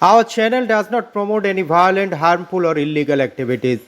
Our channel does not promote any violent, harmful, or illegal activities.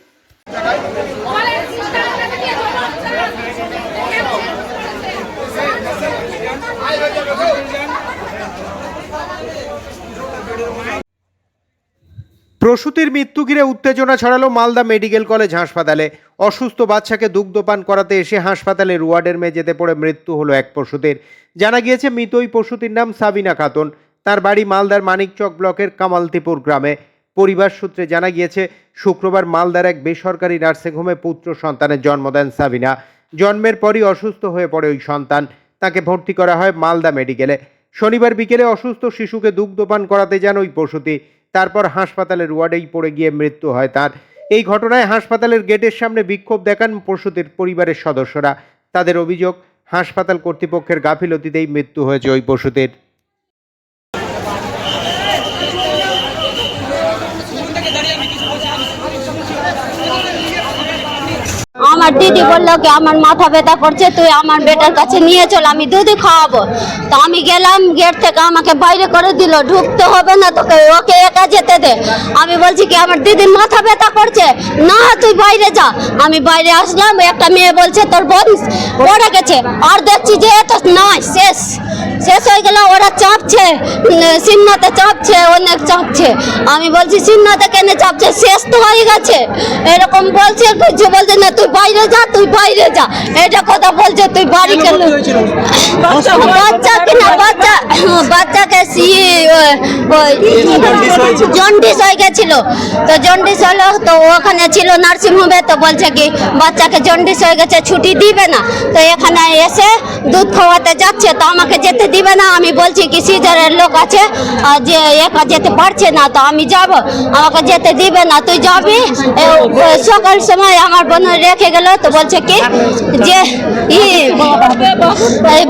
প্রসূতির মৃত্যু ঘিরে উত্তেজনা ছড়ালো মালদা মেডিকেল কলেজ হাসপাতালে। অসুস্থ বাচ্চাকে দুগ্ধপান করাতে এসে হাসপাতালের ওয়ার্ডের মেঝেতে পড়ে মৃত্যু হলো এক পশুদের জানা গিয়েছে মৃতই পশুটির নাম সাবিনা খাতুন। তার বাড়ি মালদার মানিকচক ব্লকের কামালতিপুর গ্রামে। পরিবার সূত্রে জানা গিয়েছে, শুক্রবার মালদার এক বেসরকারি নার্সিংহোমে পুত্র সন্তানের জন্ম দেন সাবিনা। জন্মের পরই অসুস্থ হয়ে পড়ে ওই সন্তান। তাকে ভর্তি করা হয় মালদা মেডিকেলে। শনিবার বিকেলে অসুস্থ শিশুকে দুগ্ধপান করাতে যান ওই পশুটি। তারপর হাসপাতালের ওয়ার্ডেই পড়ে গিয়ে মৃত্যু হয় তার। এই ঘটনায় হাসপাতালের গেটের সামনে বিক্ষোভ দেখান পশুটির পরিবারের সদস্যরা। তাদের অভিযোগ, হাসপাতাল কর্তৃপক্ষের গাফিলতিতেই মৃত্যু হয়েছে ওই পশুটির। আমার দিদি বলল কি, আমার মাথা ব্যথা করছে, তুই আমার বেটার কাছে নিয়ে চল, আমি দুধই খাওয়াবো। তো আমি গেলাম, গেট থেকে আমাকে বাইরে করে দিল, ঢুকতে হবে না তোকে, ওকে একা যেতে দে। আমি বলছি কি, আমার দিদির মাথা ব্যথা করছে, না তুই বাইরে যা। আমি বাইরে আসলাম, একটা মেয়ে বলছে, তোর বোন পড়ে গেছে। আর দেখছি যে তো নয়, শেষ। শেষ হয়ে গেল ওরা চাপছে সিন্নাতে চাপছে অনেক চাপছে। আমি বলছি সিন্নাতে কেন চাপছে? শেষ তো হয়ে গেছে। এরকম বলছে কিছু বলছে না তুই বাইরে যা তুই বাইরে যা। এটা কথা বলছে তুই বাড়ি কেন বাচ্চা কিনা বাচ্চা বাচ্চাকে জন্ডিস হয়ে গেছিল। তো জন্ডিস হলো তো ওখানে ছিল নার্সিংহোমে তো বলছে কি বাচ্চাকে জন্ডিস হয়ে গেছে ছুটি দিবে না। তো এখানে এসে দুধ খাওয়াতে যাচ্ছে তো আমাকে যেতে দিবে না। আমি বলছি কি সিজারের লোক আছে যে একা যেতে পারছে না, তো আমি যাব। আমাকে যেতে দিবে না, তুই যাবি? সকাল সময় আমার বোন রেখে গেল, তো বলছে কি, যে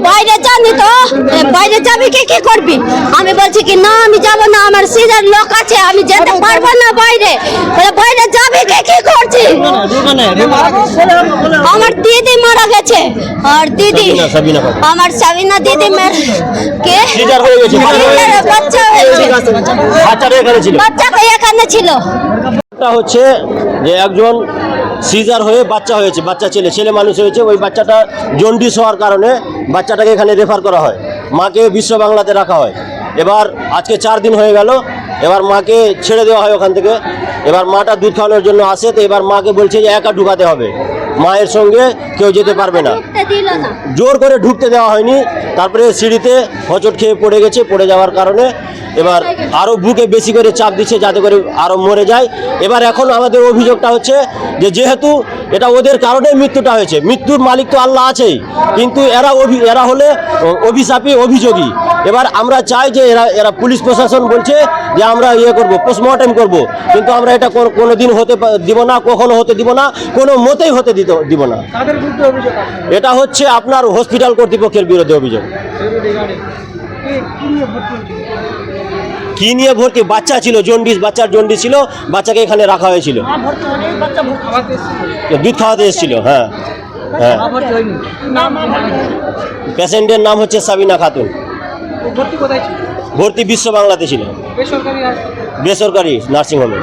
বাইরে জানি তো? বাইরে যাবি কি কি করবি? আমি বলছি কি, না, আমি যাব না, আমার সিজার লোক আছে, আমি যেতে পারব না বাইরে। বাইরে যাবি কি কি আমার দিদি মারা গেছে। আর দিদি আমার সাবিনা দিদি কে? সিজার হয়ে গেছে, বাচ্চা হয়ে হয়েছে বাচ্চাটা এখানে ছিল। হচ্ছে যে একজন সিজার হয়ে বাচ্চা হয়েছে বাচ্চা ছেলে। ছেলে মানুষ হয়েছে ওই বাচ্চাটা জন্ডিস হওয়ার কারণে বাচ্চাটাকে এখানে রেফার করা হয়। মাকে বিশ্ব বাংলাতে রাখা হয়। এবার আজকে চার দিন হয়ে গেল এবার মাকে ছেড়ে দেওয়া হয় ওখান থেকে। এবার মাটা দুধ খাওয়ানোর জন্য আসে তো এবার মাকে বলছে যে একা ঢুকাতে হবে। মায়ের সঙ্গে কেউ যেতে পারবে না। জোর করে ঢুকতে দেওয়া হয়নি। তারপরে সিঁড়িতে হচট খেয়ে পড়ে গেছে পড়ে যাওয়ার কারণে। এবার আরও বুকে বেশি করে চাপ দিচ্ছে যাতে করে আরও মরে যায়। এবার এখন আমাদের অভিযোগটা হচ্ছে যে যেহেতু এটা ওদের কারণে মৃত্যুটা হয়েছে মৃত্যুর মালিক তো আল্লাহ আছেই। কিন্তু এরা অভি এরা হলে অভিশাপী অভিযোগী। এবার আমরা চাই যে এরা এরা পুলিশ প্রশাসন বলছে যে আমরা ইয়ে করব পোস্টমর্টেম করব। কিন্তু আমরা এটা কোনো দিন হতে দিব না কখনো হতে দিব না কোনো মতেই হতে দিতে দিব না। এটা হচ্ছে আপনার হসপিটাল কর্তৃপক্ষের বিরুদ্ধে অভিযোগ। কি নিয়ে ভর্তি বাচ্চা ছিল জন্ডিস বাচ্চার জন্ডিস ছিল বাচ্চাকে এখানে রাখা হয়েছিল। দুধ খাওয়াতে এসেছিল হ্যাঁ হ্যাঁ। পেশেন্টের নাম হচ্ছে সাবিনা খাতুন। ভর্তি কোথায় ছিল? ভর্তি বিশ্ব বাংলাতে ছিল। বেসরকারি বেসরকারি নার্সিংহোমে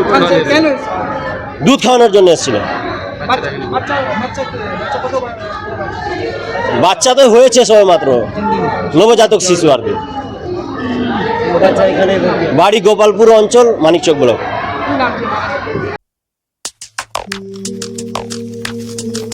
ওখান দুধ খাওয়ানোর জন্য এসেছিল। বাচ্চা তো হয়েছে সবে মাত্র নবজাতক শিশু আর কি। বাড়ি গোপালপুর অঞ্চল মানিকচক ব্লক।